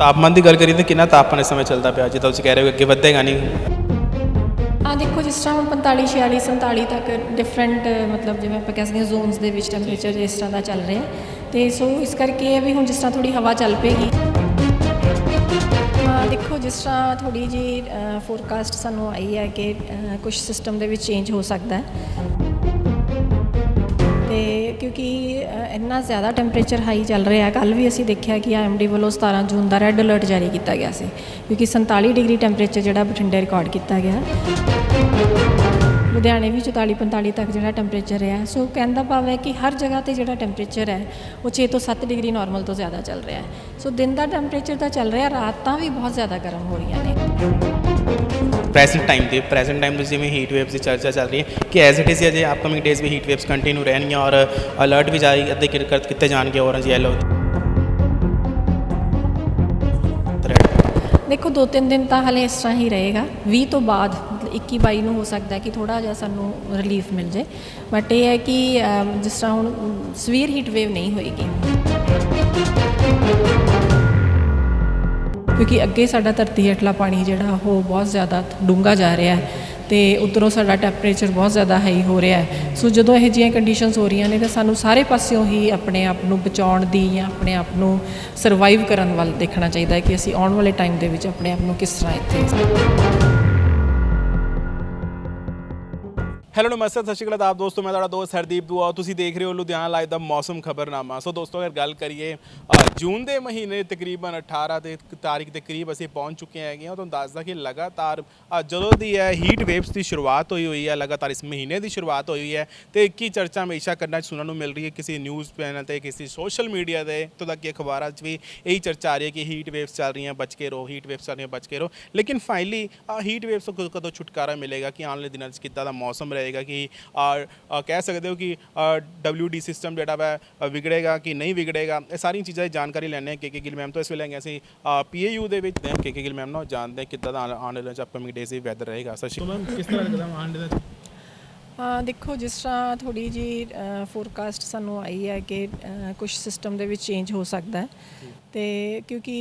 ਤਾਪਮਾਨ ਦੀ ਗੱਲ ਕਰੀਏ ਤਾਂ ਕਿੰਨਾ ਤਾਪਮਾਨ ਇਸ ਸਮੇਂ ਚੱਲਦਾ ਪਿਆ, ਜਿੱਦਾਂ ਤੁਸੀਂ ਕਹਿ ਰਹੇ ਹੋ ਅੱਗੇ ਵਧੇਗਾ ਨਹੀਂ। ਆ ਦੇਖੋ, ਜਿਸ ਤਰ੍ਹਾਂ ਹੁਣ 45 46 47 ਤੱਕ ਡਿਫਰੈਂਟ ਮਤਲਬ ਜਿਵੇਂ ਆਪਾਂ ਕਹਿ ਸਕਦੇ ਹਾਂ ਜ਼ੋਨਸ ਦੇ ਵਿੱਚ ਟੈਂਪਰੇਚਰ ਇਸ ਤਰ੍ਹਾਂ ਦਾ ਚੱਲ ਰਿਹਾ ਹੈ। ਤੇ ਸੋ ਇਸ ਕਰਕੇ ਇਹ ਵੀ ਹੁਣ ਜਿਸ ਤਰ੍ਹਾਂ ਥੋੜੀ ਹਵਾ ਚੱਲ ਪਏਗੀ। ਦੇਖੋ, ਜਿਸ ਤਰ੍ਹਾਂ ਥੋੜੀ ਜੀ ਫੋਰਕਾਸਟ ਸਾਨੂੰ ਆਈ ਹੈ ਕਿ ਕੁਝ ਸਿਸਟਮ ਦੇ ਵਿੱਚ ਚੇਂਜ ਹੋ ਸਕਦਾ ਹੈ। ਤੇ ਕਿਉਂਕਿ ਇੰਨਾ ਜ਼ਿਆਦਾ ਟੈਂਪਰੇਚਰ ਹਾਈ ਚੱਲ ਰਿਹਾ ਕੱਲ ਵੀ ਅਸੀਂ ਦੇਖਿਆ ਕਿ ਆਈਐਮਡੀ ਵੱਲੋਂ 17 ਜੂਨ ਦਾ ਰੈੱਡ ਅਲਰਟ ਜਾਰੀ ਕੀਤਾ ਗਿਆ ਸੀ, ਕਿਉਂਕਿ 47 ਡਿਗਰੀ ਟੈਂਪਰੇਚਰ ਜਿਹੜਾ ਬਠਿੰਡੇ ਰਿਕਾਰਡ ਕੀਤਾ ਗਿਆ। ਲੁਧਿਆਣੇ ਵੀ 44 45 ਤੱਕ ਜਿਹੜਾ ਟੈਂਪਰੇਚਰ ਰਿਹਾ। ਸੋ ਕਹਿੰਦਾ ਭਾਵ ਹੈ ਕਿ ਹਰ ਜਗ੍ਹਾ ਤੇ ਜਿਹੜਾ ਟੈਂਪਰੇਚਰ ਹੈ, ਉਹ 6 ਤੋਂ 7 ਡਿਗਰੀ ਨਾਰਮਲ ਤੋਂ ਜ਼ਿਆਦਾ ਚੱਲ ਰਿਹਾ ਹੈ। ਸੋ ਦਿਨ ਦਾ ਟੈਂਪਰੇਚਰ ਤਾਂ ਚੱਲ ਰਿਹਾ, ਰਾਤਾਂ ਵੀ ਬਹੁਤ ਜ਼ਿਆਦਾ ਗਰਮ ਹੋ ਰਹੀਆਂ ਨੇ। ਪ੍ਰੈਜ਼ੈਂਟ ਟਾਈਮ ਤੇ ਪ੍ਰੈਜ਼ੈਂਟ ਟਾਈਮ ਵਿੱਚ ਜਿਵੇਂ ਹੀਟ ਵੇਵਸ ਦੀ ਚਰਚਾ ਚੱਲ ਰਹੀ ਹੈ ਕਿ ਐਜ਼ ਇਟ ਇਜ਼ ਅਜੇ ਅਪਕਮਿੰਗ ਡੇਜ਼ ਵੀ ਹੀਟ ਵੇਵਸ ਕੰਟੀਨਿਊ ਰਹਿਣਗੀਆਂ ਔਰ ਅਲਰਟ ਵੀ ਜਾਰੀ, ਅੱਧੇ ਕਿ- ਕਰ ਜਾਣਗੇ ਔਰੰਜ ਯੈਲੋ ਦੇਖੋ ਦੋ ਤਿੰਨ ਦਿਨ ਤਾਂ ਹਲੇ ਇਸ ਤਰ੍ਹਾਂ ਹੀ ਰਹੇਗਾ। 20 ਤੋਂ ਬਾਅਦ ਮਤਲਬ 21 22 ਨੂੰ ਹੋ ਸਕਦਾ ਕਿ ਥੋੜਾ ਜਿਹਾ ਸਾਨੂੰ ਰਿਲੀਫ ਮਿਲ ਜੇ। ਬਟ ਇਹ ਹੈ ਕਿ ਜਿਸ ਤਰ੍ਹਾਂ ਹੁਣ ਸਵੀਰ ਹੀਟ ਵੇਵ ਨਹੀਂ ਹੋਏਗੀ। ਕਿਉਂਕਿ ਅੱਗੇ ਸਾਡਾ ਧਰਤੀ ਹੇਠਲਾ ਪਾਣੀ ਜਿਹੜਾ, ਉਹ ਬਹੁਤ ਜ਼ਿਆਦਾ ਡੂੰਘਾ ਜਾ ਰਿਹਾ ਹੈ ਤੇ ਉਧਰੋਂ ਸਾਡਾ ਟੈਂਪਰੇਚਰ ਬਹੁਤ ਜ਼ਿਆਦਾ ਹਾਈ ਹੋ ਰਿਹਾ ਹੈ। ਸੋ ਜਦੋਂ ਇਹੋ ਜਿਹੀਆਂ ਕੰਡੀਸ਼ਨਸ ਹੋ ਰਹੀਆਂ ਨੇ, ਤਾਂ ਸਾਨੂੰ ਸਾਰੇ ਪਾਸਿਓਂ ਹੀ ਆਪਣੇ ਆਪ ਨੂੰ ਬਚਾਉਣ ਦੀ ਜਾਂ ਆਪਣੇ ਆਪ ਨੂੰ ਸਰਵਾਈਵ ਕਰਨ ਵੱਲ ਦੇਖਣਾ ਚਾਹੀਦਾ ਹੈ ਕਿ ਅਸੀਂ ਆਉਣ ਵਾਲੇ ਟਾਈਮ ਦੇ ਵਿੱਚ ਆਪਣੇ ਆਪ ਨੂੰ ਕਿਸ ਤਰ੍ਹਾਂ ਇੱਥੇ ਹੈਲੋ ਨਮਸਤੇ, ਸਤਿ ਸ਼੍ਰੀ ਅਕਾਲ ਆਪ ਦੋਸਤੋ, ਮੈਂ ਤੁਹਾਡਾ ਦੋਸਤ ਹਰਦੀਪ ਦੁਆ। ਤੁਸੀਂ ਦੇਖ ਰਹੇ ਹੋ ਲੁਧਿਆਣਾ ਲਾਈਵ ਦਾ ਮੌਸਮ ਖਬਰਨਾਮਾ। ਸੋ ਦੋਸਤੋ, ਅਗਰ ਗੱਲ ਕਰੀਏ ਜੂਨ ਦੇ ਮਹੀਨੇ ਤਕਰੀਬਨ 18 ਦੇ ਤਾਰੀਖ ਦੇ ਕਰੀਬ ਅਸੀਂ ਪਹੁੰਚ ਚੁੱਕੇ ਹੈਗੇ ਹਾਂ। ਤੁਹਾਨੂੰ ਦੱਸਦਾ ਕਿ ਲਗਾਤਾਰ ਜਦੋਂ ਦੀ ਹੈ ਹੀਟ ਵੇਵਸ ਦੀ ਸ਼ੁਰੂਆਤ ਹੋਈ ਹੋਈ ਹੈ, ਲਗਾਤਾਰ ਇਸ ਮਹੀਨੇ ਦੀ ਸ਼ੁਰੂਆਤ ਹੋਈ ਹੋਈ ਹੈ, ਤੇ ਇੱਕ ਹੀ ਚਰਚਾ ਹਮੇਸ਼ਾ ਕਰਨਾ ਸੁਣਨ ਨੂੰ ਮਿਲ ਰਹੀ ਹੈ। ਕਿਸੇ ਨਿਊਜ਼ ਚੈਨਲ ਤੇ, ਕਿਸੇ ਸੋਸ਼ਲ ਮੀਡੀਆ 'ਤੇ ਤੋਂ ਤੱਕ ਕਿ ਅਖਬਾਰਾਂ 'ਚ ਵੀ ਇਹੀ ਚਰਚਾ ਆ ਰਹੀ ਹੈ ਕਿ ਹੀਟ ਵੇਵਸ ਚੱਲ ਰਹੀਆਂ, ਬਚ ਕੇ ਰਹੋ ਹੀਟ ਵੇਵਸ ਚੱਲ ਰਹੀਆਂ, ਬਚ ਕੇ ਰਹੋ। ਲੇਕਿਨ ਫਾਈਨਲੀ ਹੀਟ ਵੇਵਸ ਤੋਂ ਕਦੋਂ- ਕਦੋਂ ਛੁਟਕਾਰਾ ਮਿਲੇਗਾ ਕਿ ਆਉਣ ਵਾਲੇ ਦਿਨਾਂ 'ਚ ਕਿੱਦਾਂ ਦਾ ਮੌਸਮ ਰਹੇ ਰਹੇਗਾ ਕਿ ਕਹਿ ਸਕਦੇ ਹੋ ਕਿ ਡਬਲਯੂਡੀ ਸਿਸਟਮ ਜਿਹੜਾ ਵਾ ਵਿਗੜੇਗਾ ਕਿ ਨਹੀਂ ਵਿਗੜੇਗਾ, ਇਹ ਸਾਰੀਆਂ ਚੀਜ਼ਾਂ ਦੀ ਜਾਣਕਾਰੀ ਲੈਣੇ ਆ ਕੇ ਕੇ ਗਿਲ ਮੈਮ ਤੋਂ। ਇਸ ਵੇਲੇ ਹੈਗੇ ਅਸੀਂ ਪੀਏਯੂ ਦੇ ਵਿੱਚ ਕੇ ਕੇ ਗਿਲ ਮੈਮ ਨੂੰ ਜਾਣਦੇ ਹਾਂ ਕਿੱਦਾਂ ਦਾ ਆਉਣ- ਆਉਣ ਵਾਲੇ ਅਪਕਮਿੰਗ ਡੇਜ਼ ਦੀ ਵੈਦਰ ਰਹੇਗਾ। ਸਤਿ ਸ਼੍ਰੀ ਅਕਾਲ। ਮੈਮ ਕਿਸ ਤਰ੍ਹਾਂ ਲੱਗਦਾ ਆਉਣ ਦੇ ਹਾਂ ਦੇਖੋ, ਜਿਸ ਤਰ੍ਹਾਂ ਥੋੜੀ ਜੀ ਫੋਰਕਾਸਟ ਸਾਨੂੰ ਆਈ ਹੈ ਕਿ ਕੁਝ ਸਿਸਟਮ ਦੇ ਵਿੱਚ ਚੇਂਜ ਹੋ ਸਕਦਾ ਹੈ। ਤੇ ਕਿਉਂਕਿ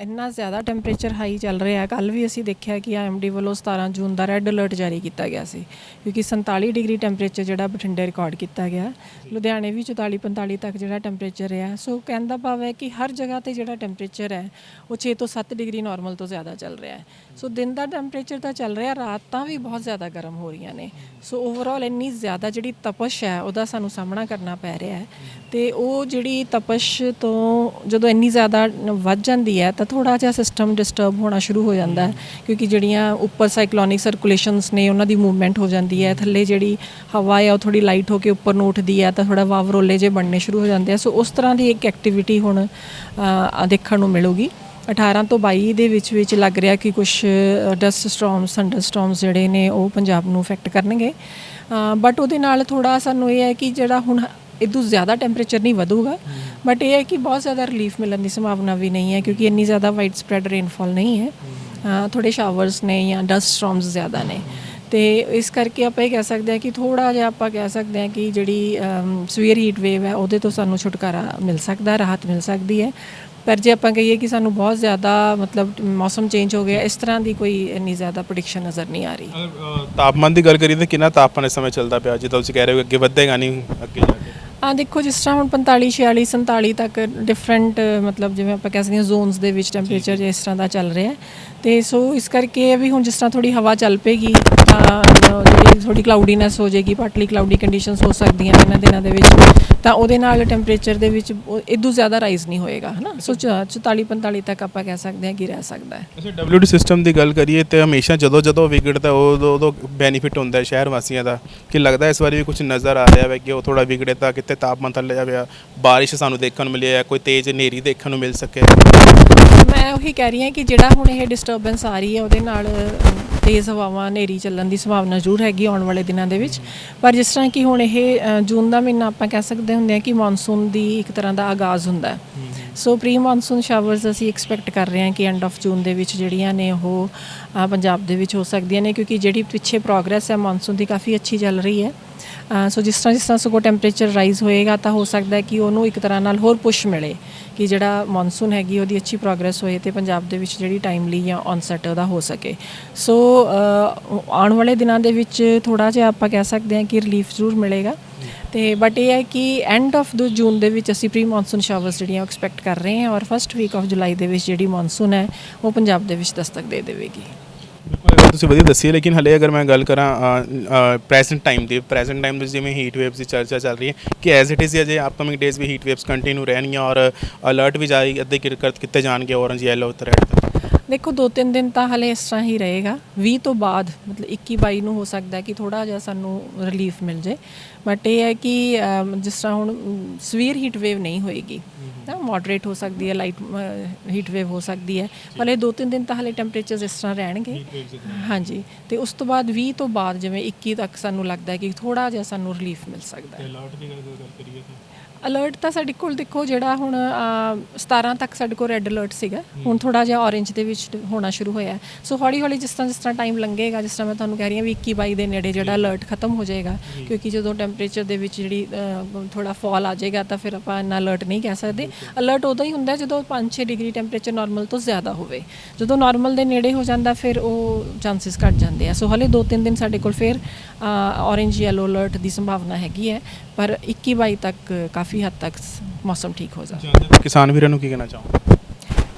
ਇੰਨਾ ਜ਼ਿਆਦਾ ਟੈਂਪਰੇਚਰ ਹਾਈ ਚੱਲ ਰਿਹਾ ਕੱਲ ਵੀ ਅਸੀਂ ਦੇਖਿਆ ਕਿ ਆਈਐਮਡੀ ਵੱਲੋਂ 17 ਜੂਨ ਦਾ ਰੈੱਡ ਅਲਰਟ ਜਾਰੀ ਕੀਤਾ ਗਿਆ ਸੀ, ਕਿਉਂਕਿ 47 ਡਿਗਰੀ ਟੈਂਪਰੇਚਰ ਜਿਹੜਾ ਬਠਿੰਡੇ ਰਿਕਾਰਡ ਕੀਤਾ ਗਿਆ। ਲੁਧਿਆਣੇ ਵੀ 44 45 ਤੱਕ ਜਿਹੜਾ ਟੈਂਪਰੇਚਰ ਰਿਹਾ। ਸੋ ਕਹਿੰਦਾ ਭਾਵ ਹੈ ਕਿ ਹਰ ਜਗ੍ਹਾ ਤੇ ਜਿਹੜਾ ਟੈਂਪਰੇਚਰ ਹੈ, ਉਹ 6 ਤੋਂ 7 ਡਿਗਰੀ ਨਾਰਮਲ ਤੋਂ ਜ਼ਿਆਦਾ ਚੱਲ ਰਿਹਾ ਹੈ। ਸੋ ਦਿਨ ਦਾ ਟੈਂਪਰੇਚਰ ਤਾਂ ਚੱਲ ਰਿਹਾ, ਰਾਤਾਂ ਵੀ ਬਹੁਤ ਜ਼ਿਆਦਾ ਗਰਮ ਹੋ ਰਹੀਆਂ ਨੇ। ਸੋ ਓਵਰਆਲ ਇੰਨੀ ਜ਼ਿਆਦਾ ਜਿਹੜੀ ਤਪਸ਼ ਹੈ, ਉਹਦਾ ਸਾਨੂੰ ਸਾਹਮਣਾ ਕਰਨਾ ਪੈ ਰਿਹਾ ਹੈ। ਤੇ ਉਹ ਜਿਹੜੀ ਤਪਸ਼ ਤੋਂ ਜਦੋਂ ਇੰਨੀ ਜ਼ਿਆਦਾ ਵੱਧ ਜਾਂਦੀ ਹੈ, ਤਾਂ ਥੋੜਾ ਜਿਹਾ ਸਿਸਟਮ ਡਿਸਟਰਬ ਹੋਣਾ ਸ਼ੁਰੂ ਹੋ ਜਾਂਦਾ ਹੈ। ਕਿਉਂਕਿ ਜਿਹੜੀਆਂ ਉੱਪਰ ਸਾਈਕਲੋਨਿਕ ਸਰਕੂਲੇਸ਼ਨਸ ਨੇ, ਉਹਨਾਂ ਦੀ ਮੂਵਮੈਂਟ ਹੋ ਜਾਂਦੀ ਹੈ। ਥੱਲੇ ਜਿਹੜੀ ਹਵਾ ਹੈ, ਉਹ ਥੋੜੀ ਲਾਈਟ ਹੋ ਕੇ ਉੱਪਰ ਨੂੰ ਉੱਠਦੀ ਹੈ, ਤਾਂ ਥੋੜਾ ਵਾਵਰੋਲੇ ਜੇ ਬਣਨੇ ਸ਼ੁਰੂ ਹੋ ਜਾਂਦੇ ਆ। ਸੋ ਉਸ ਤਰ੍ਹਾਂ ਦੀ ਇੱਕ ਐਕਟੀਵਿਟੀ ਹੁਣ ਦੇਖਣ ਨੂੰ ਮਿਲੂਗੀ। 18 ਤੋਂ 22 ਦੇ ਵਿੱਚ ਵਿੱਚ ਲੱਗ ਰਿਹਾ ਕਿ ਕੁਝ ਡਸਟ ਸਟਾਰਮਸ ਥੰਡਰ ਸਟਾਰਮਸ ਜਿਹੜੇ ਨੇ ਉਹ ਪੰਜਾਬ ਨੂੰ ਇਫੈਕਟ ਕਰਨਗੇ। ਬਟ ਉਹਦੇ ਨਾਲ ਥੋੜਾ ਸਾਨੂੰ ਇਹ ਹੈ ਕਿ ਜਿਹੜਾ ਹੁਣ ਇਦੋਂ ਜ਼ਿਆਦਾ ਟੈਂਪਰੇਚਰ ਨਹੀਂ ਵਧੂਗਾ ਬਟ ਇਹ ਹੈ ਕਿ ਬਹੁਤ ਜ਼ਿਆਦਾ ਰਿਲੀਫ ਮਿਲਣ ਦੀ ਸੰਭਾਵਨਾ ਵੀ ਨਹੀਂ ਹੈ ਕਿਉਂਕਿ ਇੰਨੀ ਜ਼ਿਆਦਾ ਵਾਈਡ ਸਪਰੈਡ ਰੇਨਫਾਲ ਨਹੀਂ ਹੈ। ਅ, ਥੋੜੇ ਸ਼ਾਵਰਸ ਨੇ ਜਾਂ ਡਸਟ ਸਟਾਰਮਸ ਜ਼ਿਆਦਾ ਨੇ। ਤੇ ਇਸ ਕਰਕੇ ਆਪਾਂ ਇਹ ਕਹਿ ਸਕਦੇ ਹਾਂ ਕਿ ਥੋੜਾ ਜਿਹਾ ਆਪਾਂ ਕਹਿ ਸਕਦੇ ਹਾਂ ਕਿ ਜਿਹੜੀ ਸਵੇਰ ਹੀਟ ਵੇਵ ਹੈ ਉਹਦੇ ਤੋਂ ਸਾਨੂੰ ਛੁਟਕਾਰਾ ਮਿਲ ਸਕਦਾ ਰਾਹਤ ਮਿਲ ਸਕਦੀ ਹੈ। ਪਰ ਜੇ ਆਪਾਂ ਕਹੀਏ ਕਿ ਸਾਨੂੰ ਬਹੁਤ ਜ਼ਿਆਦਾ ਮਤਲਬ ਮੌਸਮ ਚੇਂਜ ਹੋ ਗਿਆ ਇਸ ਤਰ੍ਹਾਂ ਦੀ ਕੋਈ ਇੰਨੀ ਜ਼ਿਆਦਾ ਪ੍ਰੈਡਿਕਸ਼ਨ ਨਜ਼ਰ ਨਹੀਂ ਆ ਰਹੀ। ਤਾਪਮਾਨ ਦੀ ਗੱਲ ਕਰੀਏ ਤਾਂ ਕਿੰਨਾ ਤਾਪਮਾਨ ਇਸ ਸਮੇਂ ਚੱਲਦਾ ਪਿਆ? ਜਿੱਦਾਂ ਤੁਸੀਂ ਕਹਿ ਰਹੇ ਹੋ ਅੱਗੇ ਵਧੇਗਾ ਨਹੀਂ ਅੱਗੇ ਜਾ ਕੇ। ਆ ਦੇਖੋ ਜਿਸ ਤਰ੍ਹਾਂ ਹੁਣ 45 46 47 ਤੱਕ ਡਿਫਰੈਂਟ ਮਤਲਬ ਜਿਵੇਂ ਆਪਾਂ ਕਹਿ ਸਕਦੇ ਹਾਂ ਜ਼ੋਨਸ ਦੇ ਵਿੱਚ ਟੈਂਪਰੇਚਰ ਇਸ ਤਰ੍ਹਾਂ ਦਾ ਚੱਲ ਰਿਹਾ ਹੈ। ਤੇ ਸੋ ਇਸ ਕਰਕੇ ਵੀ ਹੁਣ ਜਿਸ ਤਰ੍ਹਾਂ ਥੋੜੀ ਹਵਾ ਚੱਲ ਪਏਗੀ ਤਾਂ ਜਿਹੜੀ ਥੋੜੀ ਕਲਾਉਡੀਨੈਸ ਹੋ ਜਾਏਗੀ ਪਾਰਟਲੀ ਕਲਾਉਡੀ ਕੰਡੀਸ਼ਨਸ ਹੋ ਸਕਦੀਆਂ ਨੇ ਇਹਨਾਂ ਦਿਨਾਂ ਦੇ ਵਿੱਚ। ਤਾਂ ਉਹਦੇ ਨਾਲ ਟੈਂਪਰੇਚਰ ਦੇ ਵਿੱਚ ਇਦੋਂ ਜ਼ਿਆਦਾ ਰਾਈਜ਼ ਨਹੀਂ ਹੋਏਗਾ ਹਨਾ? ਸੋ 44 45 ਤੱਕ ਆਪਾਂ ਕਹਿ ਸਕਦੇ ਹਾਂ ਕਿ ਰਹਿ ਸਕਦਾ ਹੈ। ਅੱਛਾ ਡਬਲਯੂਡੀ ਸਿਸਟਮ ਦੀ ਗੱਲ ਕਰੀਏ ਤੇ ਹਮੇਸ਼ਾ ਜਦੋਂ ਜਦੋਂ ਵਿਗੜਦਾ ਉਦੋਂ ਉਦੋਂ ਬੈਨੀਫਿਟ ਹੁੰਦਾ ਹੈ ਸ਼ਹਿਰ ਵਾਸੀਆਂ ਦਾ। ਕਿ ਲੱਗਦਾ ਇਸ ਵਾਰੀ ਵੀ ਕੁਝ ਨਜ਼ਰ ਆ ਰਿਹਾ ਹੈ ਕਿ ਉਹ ਥੋੜਾ ਵਿਗੜੇ ਤਾਂ ਕਿਤੇ ਤਾਪਮਾਨ ਥੱਲੇ ਜਾਵੇ ਬਾਰਿਸ਼ ਸਾਨੂੰ ਦੇਖਣ ਨੂੰ ਮਿਲੀ ਹੈ ਕੋਈ ਤੇਜ਼ ਹਨੇਰੀ ਦੇਖਣ ਨੂੰ ਮਿਲ ਸਕੇ। ਮੈਂ ਉਹੀ ਕਹਿ ਰਹੀ ਹਾਂ ਕਿ ਜਿਹੜਾ ਹੁਣ ਇਹ ਡਿਸਟਰਬੈਂਸ ਆ ਰਹੀ ਹੈ ਉਹਦੇ ਨਾਲ ਤੇਜ਼ ਹਵਾਵਾਂ ਹਨੇਰੀ ਚੱਲਣ ਦੀ ਸੰਭਾਵਨਾ ਜ਼ਰੂਰ ਹੈਗੀ ਆਉਣ ਵਾਲੇ ਦਿਨਾਂ ਦੇ ਵਿੱਚ। ਪਰ ਜਿਸ ਤਰ੍ਹਾਂ ਕਿ ਹੁਣ ਇਹ ਜੂਨ ਦਾ ਮਹੀਨਾ ਆਪਾਂ ਕਹਿ ਸਕਦੇ ਹੁੰਦੇ ਹਾਂ ਕਿ ਮੌਨਸੂਨ ਦੀ ਇੱਕ ਤਰ੍ਹਾਂ ਦਾ ਆਗਾਜ਼ ਹੁੰਦਾ ਸੋ ਪ੍ਰੀ ਮੌਨਸੂਨ ਸ਼ਾਵਰਸ ਅਸੀਂ ਐਕਸਪੈਕਟ ਕਰ ਰਹੇ ਹਾਂ ਕਿ ਐਂਡ ਆਫ ਜੂਨ ਦੇ ਵਿੱਚ ਜਿਹੜੀਆਂ ਨੇ ਉਹ ਪੰਜਾਬ ਦੇ ਵਿੱਚ ਹੋ ਸਕਦੀਆਂ ਨੇ ਕਿਉਂਕਿ ਜਿਹੜੀ ਪਿੱਛੇ ਪ੍ਰੋਗਰੈਸ ਹੈ ਮੌਨਸੂਨ ਦੀ ਕਾਫੀ ਅੱਛੀ ਚੱਲ ਰਹੀ ਹੈ। ਸੋ ਜਿਸ ਤਰ੍ਹਾਂ ਜਿਸ ਤਰ੍ਹਾਂ ਸਗੋਂ ਟੈਂਪਰੇਚਰ ਰਾਈਜ਼ ਹੋਏਗਾ ਤਾਂ ਹੋ ਸਕਦਾ ਹੈ ਕਿ ਉਹਨੂੰ ਇੱਕ ਤਰ੍ਹਾਂ ਨਾਲ ਹੋਰ ਪੁਸ਼ ਮਿਲੇ ਕਿ ਜਿਹੜਾ ਮੌਨਸੂਨ ਹੈਗੀ ਉਹਦੀ ਅੱਛੀ ਪ੍ਰੋਗਰੈਸ ਹੋਏ ਤੇ ਪੰਜਾਬ ਦੇ ਵਿੱਚ ਜਿਹੜੀ ਟਾਈਮਲੀ ਜਾਂ ਔਨਸੈਟ ਉਹਦਾ ਹੋ ਸਕੇ। ਸੋ ਆਉਣ ਵਾਲੇ ਦਿਨਾਂ ਦੇ ਵਿੱਚ ਥੋੜਾ ਜਿਹਾ ਆਪਾਂ ਕਹਿ ਸਕਦੇ ਹਾਂ ਕਿ ਰਿਲੀਫ ਜ਼ਰੂਰ ਮਿਲੇਗਾ। ਤੇ ਬਟ ਇਹ ਹੈ ਕਿ ਐਂਡ ਆਫ ਦ ਜੂਨ ਦੇ ਵਿੱਚ ਅਸੀਂ ਪ੍ਰੀ ਮੌਨਸੂਨ ਸ਼ਾਵਰਸ ਜਿਹੜੀਆਂ ਐਕਸਪੈਕਟ ਕਰ ਰਹੇ ਹਾਂ ਔਰ ਫਸਟ ਵੀਕ ਆਫ ਜੁਲਾਈ ਦੇ ਵਿੱਚ ਜਿਹੜੀ ਮੌਨਸੂਨ ਹੈ, ਉਹ ਪੰਜਾਬ ਦੇ ਵਿੱਚ ਦਸਤਕ ਦੇ ਦੇਵੇਗੀ। ਤੁਸੀਂ ਵਧੀਆ ਦੱਸੀ ਹੈ, ਲੇਕਿਨ ਹਲੇ ਅਗਰ ਮੈਂ ਗੱਲ ਕਰਾਂ ਪ੍ਰੈਜ਼ੈਂਟ ਟਾਈਮ ਦੀ ਪ੍ਰੈਜ਼ੈਂਟ ਟਾਈਮ ਦੇ ਵਿੱਚ ਜਿਵੇਂ ਹੀਟ ਵੇਵਸ ਦੀ ਚਰਚਾ ਚੱਲ ਰਹੀ ਹੈ ਕਿ ਐਜ਼ ਇਟ ਇਜ਼ ਅਜੇ ਅਪਕਮਿੰਗ ਡੇਜ਼ ਵੀ ਹੀਟ ਵੇਵਸ ਕੰਟੀਨਿਊ ਰਹਿਣਗੀਆਂ ਔਰ ਅਲਰਟ ਵੀ ਜਾਰੀ, ਅੱਧੇ ਕਿਰ- ਕੀਤੇ ਜਾਣਗੇ ਔਰੰਜ ਯੈਲੋ ਤੇ ਰੈੱਡ ਤੇ ਦੇਖੋ ਦੋ ਤਿੰਨ ਦਿਨ ਤਾਂ ਹਲੇ ਇਸ ਤਰ੍ਹਾਂ ਹੀ ਰਹੇਗਾ। 20 ਤੋਂ ਬਾਅਦ ਮਤਲਬ 21 22 ਨੂੰ ਹੋ ਸਕਦਾ ਕਿ ਥੋੜਾ ਜਿਹਾ ਸਾਨੂੰ ਰਿਲੀਫ ਮਿਲ ਜੇ। ਬਟ ਇਹ ਹੈ ਕਿ ਜਿਸ ਤਰ੍ਹਾਂ ਹੁਣ ਸਵੀਰ ਹੀਟ ਵੇਵ ਨਹੀਂ ਹੋਏਗੀ। ਨਾ ਮੋਡਰੇਟ ਹੋ ਸਕਦੀ ਹੈ ਲਾਈਟ ਹੀਟ ਵੇਵ ਹੋ ਸਕਦੀ ਹੈ। ਹਲੇ ਦੋ ਤਿੰਨ ਦਿਨ ਤਾਂ ਹਲੇ ਟੈਂਪਰੇਚਰਸ ਇਸ ਤਰ੍ਹਾਂ ਰਹਿਣਗੇ। ਹਾਂਜੀ। ਤੇ ਉਸ ਤੋਂ ਬਾਅਦ 20 ਤੋਂ ਬਾਅਦ ਜਿਵੇਂ 21 ਤੱਕ ਸਾਨੂੰ ਲੱਗਦਾ ਹੈ ਕਿ ਥੋੜਾ ਜਿਹਾ ਸਾਨੂੰ ਰਿਲੀਫ ਮਿਲ ਸਕਦਾ ਹੈ। ਅਲਰਟ ਦੀ ਗੱਲ ਕਰੀਏ ਤਾਂ? ਅਲਰਟ ਤਾਂ ਸਾਡੇ ਕੋਲ ਦੇਖੋ ਜਿਹੜਾ ਹੁਣ ਅ, 17 ਤੱਕ ਸਾਡੇ ਕੋਲ ਰੈੱਡ ਅਲਰਟ ਸੀਗਾ। ਹੁਣ ਥੋੜਾ ਜਿਹਾ ਔਰੇਂਜ ਦੇ ਵਿੱਚ ਹੋਣਾ ਸ਼ੁਰੂ ਹੋਇਆ। ਸੋ ਹੌਲੀ ਹੌਲੀ ਜਿਸ ਤਰ੍ਹਾਂ ਜਿਸ ਤਰ੍ਹਾਂ ਟਾਈਮ ਲੰਘੇਗਾ ਜਿਸ ਤਰ੍ਹਾਂ ਮੈਂ ਤੁਹਾਨੂੰ ਕਹਿ ਰਹੀ ਹਾਂ ਵੀ 21 22 ਦੇ ਨੇੜੇ ਜਿਹੜਾ ਅਲਰਟ ਖਤਮ ਹੋ ਜਾਏਗਾ ਕਿਉਂਕਿ ਜਦੋਂ ਟੈਂਪਰੇਚਰ ਦੇ ਵਿੱਚ ਜਿਹੜੀ ਥੋੜਾ ਫਾਲ ਆ ਜਾਏਗਾ ਤਾਂ ਫਿਰ ਆਪਾਂ ਇੰਨਾ ਅਲਰਟ ਨਹੀਂ ਕਹਿ ਸਕਦੇ। ਅਲਰਟ ਉਦੋਂ ਹੀ ਹੁੰਦਾ ਜਦੋਂ 5-6 ਡਿਗਰੀ ਟੈਂਪਰੇਚਰ ਨਾਰਮਲ ਤੋਂ ਜ਼ਿਆਦਾ ਹੋਵੇ। ਜਦੋਂ ਨਾਰਮਲ ਦੇ ਨੇੜੇ ਹੋ ਜਾਂਦਾ ਫਿਰ ਉਹ ਚਾਂਸਸ ਘਟ ਜਾਂਦੇ ਆ। ਸੋ ਹਲੇ 2-3 ਦਿਨ ਸਾਡੇ ਕੋਲ ਫਿਰ ਔਰੇਂਜ ਯੈਲੋ ਅਲਰਟ ਦੀ ਸੰਭਾਵਨਾ ਹੈਗੀ ਹੈ ਪਰ 21 22 ਤੱਕ ਕਾਫੀ ਹੱਦ ਤੱਕ ਮੌਸਮ ਠੀਕ ਹੋ ਜਾਵੇ ਕਿਸਾਨ ਵੀਰਾਂ ਨੂੰ ਕੀ ਕਹਿਣਾ ਚਾਹੋ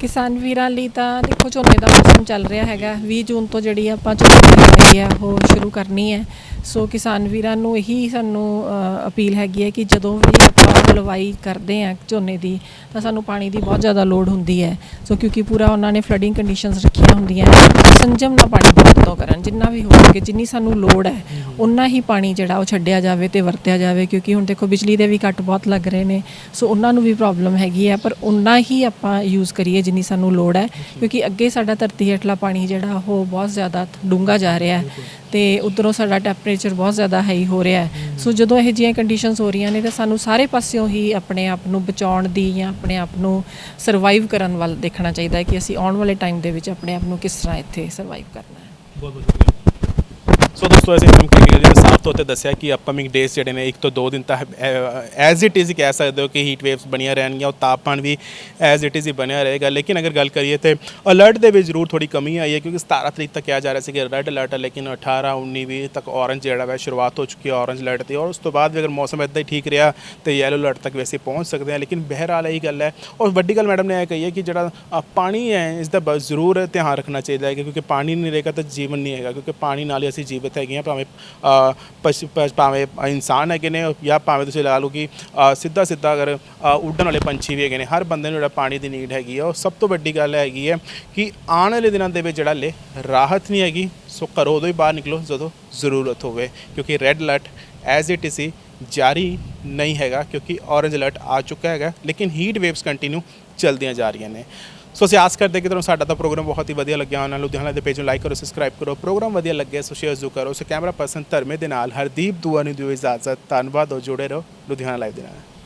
ਕਿਸਾਨ ਵੀਰਾਂ ਲਈ ਤਾਂ ਦੇਖੋ ਝੋਨੇ ਦਾ ਮੌਸਮ ਚੱਲ ਰਿਹਾ ਹੈਗਾ। 20 ਜੂਨ ਤੋਂ ਜਿਹੜੀ ਆਪਾਂ ਝੋਨੇ ਦੀ ਹੈ ਉਹ ਸ਼ੁਰੂ ਕਰਨੀ ਹੈ। ਸੋ ਕਿਸਾਨ ਵੀਰਾਂ ਨੂੰ ਇਹੀ ਸਾਨੂੰ ਅਪੀਲ ਹੈਗੀ ਹੈ ਕਿ ਜਦੋਂ ਵੀ ਆਪਾਂ ਲਵਾਈ ਕਰਦੇ ਆ ਝੋਨੇ ਦੀ ਤਾਂ ਸਾਨੂੰ ਪਾਣੀ ਦੀ ਬਹੁਤ ਜ਼ਿਆਦਾ ਲੋੜ ਹੁੰਦੀ ਹੈ। ਸੋ ਕਿਉਂਕਿ ਪੂਰਾ ਉਹਨਾਂ ਨੇ ਫਲੱਡਿੰਗ ਕੰਡੀਸ਼ਨਸ ਰੱਖੀਆਂ ਹੁੰਦੀਆਂ ਸੰਜਮ ਨਾਲ ਪਾਣੀ ਦੀ ਕਰਨ। ਜਿੰਨਾ ਵੀ ਹੋ ਸਕੇ, ਜਿੰਨੀ ਸਾਨੂੰ ਲੋੜ ਹੈ ਉਨਾ ਹੀ ਪਾਣੀ ਜਿਹੜਾ ਉਹ ਛੱਡਿਆ ਜਾਵੇ ਤੇ ਵਰਤਿਆ ਜਾਵੇ, ਕਿਉਂਕਿ ਹੁਣ ਦੇਖੋ ਬਿਜਲੀ ਦੇ ਵੀ ਕੱਟ ਬਹੁਤ ਲੱਗ ਰਹੇ ਨੇ, ਸੋ ਉਹਨਾਂ ਨੂੰ ਵੀ ਪ੍ਰੋਬਲਮ ਹੈਗੀ ਹੈ, ਪਰ ਉਨਾ ਹੀ ਆਪਾਂ ਯੂਜ਼ ਕਰੀਏ ਜਿੰਨੀ ਸਾਨੂੰ ਲੋੜ ਹੈ, ਕਿਉਂਕਿ ਅੱਗੇ ਸਾਡਾ ਧਰਤੀ ਹੇਠਲਾ ਪਾਣੀ ਜਿਹੜਾ ਉਹ ਬਹੁਤ ਜ਼ਿਆਦਾ ਡੂੰਘਾ ਜਾ ਰਿਹਾ ਹੈ ਤੇ ਉਧਰੋਂ ਸਾਡਾ ਟੈਂਪਰੇਚਰ ਬਹੁਤ ਜ਼ਿਆਦਾ ਹਾਈ ਹੋ ਰਿਹਾ ਹੈ। ਸੋ ਜਦੋਂ ਇਹ ਜਿਹੀਆਂ ਕੰਡੀਸ਼ਨਸ ਹੋ ਰਹੀਆਂ ਨੇ, ਤਾਂ ਸਾਨੂੰ ਸਾਰੇ ਪਾਸਿਓਂ ਹੀ ਆਪਣੇ ਆਪ ਨੂੰ ਬਚਾਉਣ ਦੀ ਜਾਂ ਆਪਣੇ ਆਪ ਨੂੰ ਸਰਵਾਈਵ ਕਰਨ ਵੱਲ ਦੇਖਣਾ ਚਾਹੀਦਾ ਹੈ ਕਿ ਅਸੀਂ ਆਉਣ ਵਾਲੇ ਟਾਈਮ ਦੇ ਵਿੱਚ ਆਪਣੇ ਆਪ ਨੂੰ ਕਿਸ ਤਰ੍ਹਾਂ ਇੱਥੇ ਸਰਵਾਈਵ ਕਰਨਾ ਹੈ ਬਹੁਤ ਬਹੁਤ ਸ਼ੁਕਰੀਆ ਸੋ ਦੋਸਤੋ ਅਸੀਂ ਕੰਮ ਕਰੀਏ ਜੀ ਸਾਫ਼ ਤੌਰ ਤੇ ਦੱਸਿਆ ਕਿ ਅਪਕਮਿੰਗ ਡੇਜ਼ ਜਿਹੜੇ ਨੇ ਇੱਕ ਤੋਂ ਦੋ ਦਿਨ ਤਾਂ ਐਜ਼ ਇਟ ਇਜ਼ ਹੀ ਕਹਿ ਸਕਦੇ ਹੋ ਕਿ ਹੀਟ ਵੇਵਸ ਬਣੀਆਂ ਰਹਿਣਗੀਆਂ ਉਹ ਤਾਪਮਾਨ ਵੀ ਐਜ਼ ਇਟ ਇਜ਼ ਹੀ ਬਣਿਆ ਰਹੇਗਾ ਲੇਕਿਨ ਅਗਰ ਗੱਲ ਕਰੀਏ ਤੇ ਅਲਰਟ ਦੇ ਵਿੱਚ ਜ਼ਰੂਰ ਥੋੜੀ ਕਮੀ ਆਈ ਹੈ ਕਿਉਂਕਿ 17 ਤਰੀਕ ਤੱਕ ਕਿਹਾ ਜਾ ਰਿਹਾ ਸੀ ਕਿ ਰੈੱਡ ਅਲਰਟ ਹੈ ਲੇਕਿਨ 18 19 20 ਤੱਕ ਔਰੰਜ ਜਿਹੜਾ ਹੈ ਸ਼ੁਰੂਆਤ ਹੋ ਚੁੱਕੀ ਹੈ ਔਰੰਜ ਅਲਰਟ ਦੀ ਔਰ ਉਸ ਤੋਂ ਬਾਅਦ ਵੀ ਅਗਰ ਮੌਸਮ ਇਦਾਂ ਹੀ ਠੀਕ ਰਿਹਾ ਤੇ ਯੈਲੋ ਅਲਰਟ ਤੱਕ ਵੈਸੇ ਪਹੁੰਚ ਸਕਦੇ ਹਾਂ ਲੇਕਿਨ ਬਹਿਰਹਾਲ ਇਹੀ ਗੱਲ ਹੈ ਔਰ ਵੱਡੀ ਗੱਲ ਮੈਡਮ ਨੇ ਇਹ ਕਹੀ ਹੈ ਕਿ ਜਿਹੜਾ ਪਾਣੀ ਹੈ ਇਸ ਦਾ ਬ- ਜ਼ਰੂਰ ਧਿਆਨ ਰੱਖਣਾ ਚਾਹੀਦਾ ਹੈ ਕਿਉਂਕਿ ਪਾਣੀ ਨਹੀਂ ਰਹੇਗਾ ਤਾਂ ਜੀਵਨ ਨਹੀਂ ਹੈਗਾ ਕਿਉਂਕਿ ਪਾਣੀ ਨਾਲ ਹੀ ਅਸੀਂ ਜੀਵਤ ਹੈਗੇ ਹਾਂ ਭਾਵੇਂ ਅ, ਪਸ਼ੂ ਪ- ਭਾਵੇਂ ਇਨਸਾਨ ਹੈਗੇ ਨੇ ਜਾਂ ਭਾਵੇਂ ਤੁਸੀਂ ਲਾ ਲਓ ਕਿ ਅ, ਸਿੱਧਾ ਸਿੱਧਾ ਅਗਰ ਅ, ਉੱਡਣ ਵਾਲੇ ਪੰਛੀ ਵੀ ਹੈਗੇ ਨੇ ਹਰ ਬੰਦੇ ਨੂੰ ਜਿਹੜਾ ਪਾਣੀ ਦੀ ਨੀਡ ਹੈਗੀ ਆ ਉਹ ਸਭ ਤੋਂ ਵੱਡੀ ਗੱਲ ਹੈਗੀ ਹੈ ਕਿ ਆਉਣ ਵਾਲੇ ਦਿਨਾਂ ਦੇ ਵਿੱਚ ਜਿਹੜਾ ਲੈ ਰਾਹਤ ਨਹੀਂ ਹੈਗੀ ਸੋ ਘਰੋਂ ਉਦੋਂ ਹੀ ਬਾਹਰ ਨਿਕਲੋ ਜਦੋਂ ਜ਼ਰੂਰਤ ਹੋਵੇ ਕਿਉਂਕਿ red alert as it is ਜਾਰੀ ਨਹੀਂ ਹੈਗਾ ਕਿਉਂਕਿ ਔਰੰਜ ਅਲਰਟ ਆ ਚੁੱਕਾ ਹੈਗਾ ਲੇਕਿਨ ਹੀਟ ਵੇਵਸ ਕੰਟੀਨਿਊ ਚਲਦੀਆਂ ਜਾ ਰਹੀਆਂ ਨੇ। ਸੋ ਅਸੀਂ ਆਸ ਕਰਦੇ ਕਿ ਤੁਹਾਨੂੰ ਸਾਡਾ ਤਾਂ ਪ੍ਰੋਗਰਾਮ ਬਹੁਤ ਹੀ ਵਧੀਆ ਲੱਗਿਆ ਉਹਨਾਂ ਲੁਧਿਆਣਾ ਦੇ ਪੇਜ ਨੂੰ ਲਾਈਕ ਕਰੋ ਸਬਸਕ੍ਰਾਈਬ ਕਰੋ ਪ੍ਰੋਗਰਾਮ ਵਧੀਆ ਲੱਗਿਆ ਸੋ ਸ਼ੇਅਰ ਜ਼ਰੂਰ ਕਰੋ ਸੋ ਕੈਮਰਾ ਪਰਸਨ ਧਰਮੇ ਦੇ ਨਾਲ ਹਰਦੀਪ ਦੂਆ ਨੂੰ ਦਿਓ ਇਜਾਜ਼ਤ ਧੰਨਵਾਦ ਹੋ ਜੁੜੇ ਰਹੋ ਲੁਧਿਆਣਾ ਲਾਈਵ ਦੇ ਨਾਲ